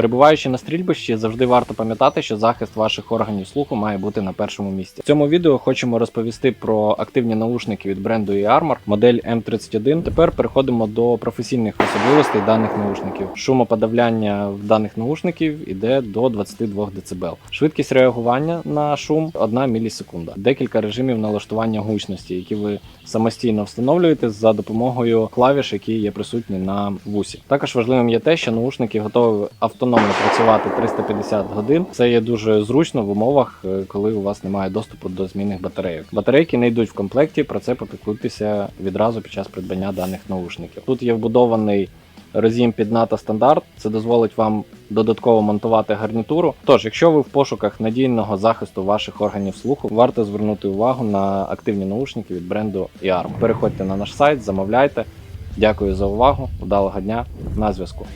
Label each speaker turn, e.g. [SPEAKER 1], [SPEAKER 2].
[SPEAKER 1] Перебуваючи на стрільбищі, завжди варто пам'ятати, що захист ваших органів слуху має бути на першому місці. В цьому відео хочемо розповісти про активні наушники від бренду eArmor, модель M31. Тепер переходимо до професійних особливостей даних наушників. Шумоподавляння в даних наушників іде до 22 дБ. Швидкість реагування на шум 1 мілісекунда. Декілька режимів налаштування гучності, які ви самостійно встановлюєте за допомогою клавіш, які є присутні на вусі. Також важливим є те, що наушники готові автономно працювати 350 годин. Це є дуже зручно в умовах, е, коли у вас немає доступу до змінних батарейок. Батарейки не йдуть в комплекті. Про це попіклуйтеся відразу під час придбання даних наушників. Тут є вбудований роз'єм під НАТО стандарт. Це дозволить вам додатково монтувати гарнітуру. Тож, якщо ви в пошуках надійного захисту ваших органів слуху, варто звернути увагу на активні наушники від бренду eArm. Переходьте на наш сайт, замовляйте. Дякую за увагу. Удалого дня на зв'язку.